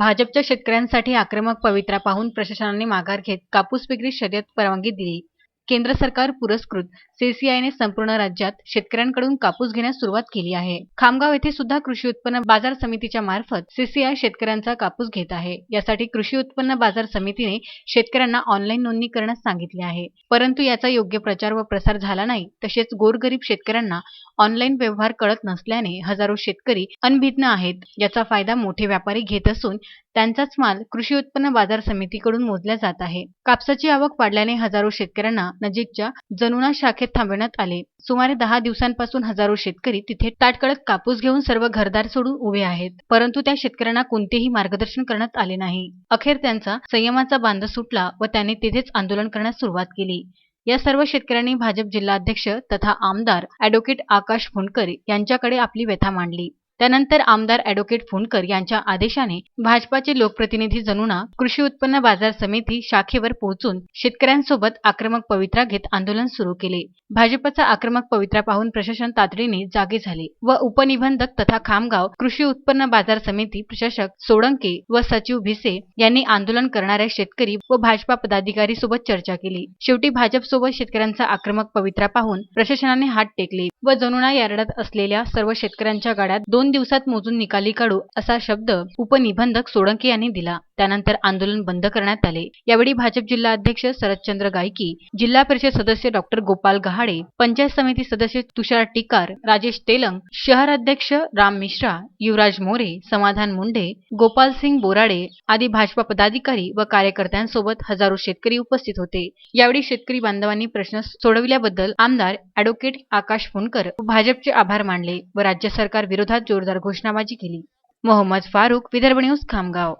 भाजपच्या शेतकऱ्यांसाठी आक्रमक पवित्रा पाहून प्रशासनाने माघार घेत कापूस विक्री शर्यत परवानगी दिली. केंद्र सरकार पुरस्कृत सीसीआयने संपूर्ण राज्यात शेतकऱ्यांकडून कापूस घेण्यास सुरुवात केली आहे. खामगाव येथे सुद्धा कृषी उत्पन्न बाजार समितीच्या मार्फत सीसीआय शेतकऱ्यांचा कापूस घेत आहे. यासाठी कृषी उत्पन्न बाजार समितीने शेतकऱ्यांना ऑनलाईन नोंदणी करण्यास सांगितले आहे. परंतु याचा योग्य प्रचार व प्रसार झाला नाही तसेच गोरगरीब शेतकऱ्यांना ऑनलाईन व्यवहार कळत नसल्याने हजारो शेतकरी अनभिज्ञ आहेत. याचा फायदा मोठे व्यापारी घेत असून त्यांचाच माल कृषी उत्पन्न बाजार समितीकडून मोजला जात आहे. कापसाची आवक वाढल्याने हजारो शेतकऱ्यांना नजीकच्या जनुना शाखेत थांबवण्यात आले. सुमारे दहा दिवसांपासून हजारो शेतकरी तिथे ताटकळत कापूस घेऊन सर्व घरदार सोडून उभे आहेत परंतु त्या शेतकऱ्यांना कोणतेही मार्गदर्शन करण्यात आले नाही. अखेर त्यांचा संयमाचा बांध सुटला व त्यांनी तिथेच आंदोलन करण्यास सुरुवात केली. या सर्व शेतकऱ्यांनी भाजप जिल्हाध्यक्ष तथा आमदार अॅडव्होकेट आकाश फुंडकर यांच्याकडे आपली व्यथा मांडली. त्यानंतर आमदार अॅडव्होकेट फुंडकर यांच्या आदेशाने भाजपाचे लोकप्रतिनिधी जनुना कृषी उत्पन्न बाजार समिती शाखेवर पोहोचून शेतकऱ्यांसोबत आक्रमक पवित्रा घेत आंदोलन सुरू केले. भाजपचा आक्रमक पवित्रा पाहून प्रशासन तातडीने जागे झाले व उपनिबंधक तथा खामगाव कृषी उत्पन्न बाजार समिती प्रशासक सोळंके व सचिव भिसे यांनी आंदोलन करणाऱ्या शेतकरी व भाजपा पदाधिकारी सोबत चर्चा केली. शेवटी भाजप सोबत शेतकऱ्यांचा आक्रमक पवित्रा पाहून प्रशासनाने हात टेकले व जनुना यार्डात असलेल्या सर्व शेतकऱ्यांच्या गाड्यात दोन दिवसात मोजून निकाली काढू असा शब्द उपनिबंधक सोळंके यांनी दिला. त्यानंतर आंदोलन बंद करण्यात आले. यावेळी भाजप जिल्हा अध्यक्ष शरदचंद्र गायकी जिल्हा परिषद सदस्य डॉक्टर गोपाल गहाडे पंचायत समिती सदस्य तुषार टिकार राजेश तेलंग शहर अध्यक्ष राम मिश्रा युवराज मोरे समाधान मुंडे गोपाल सिंग बोराडे आदी भाजपा पदाधिकारी व कार्यकर्त्यांसोबत हजारो शेतकरी उपस्थित होते. यावेळी शेतकरी बांधवांनी प्रश्न सोडविल्याबद्दल आमदार अॅडव्होकेट आकाश फुनकर व भाजपचे आभार मानले व राज्य सरकार विरोधात जोरदार घोषणाबाजी केली. मोहम्मद फारूक विदर्भ न्यूज खामगाव.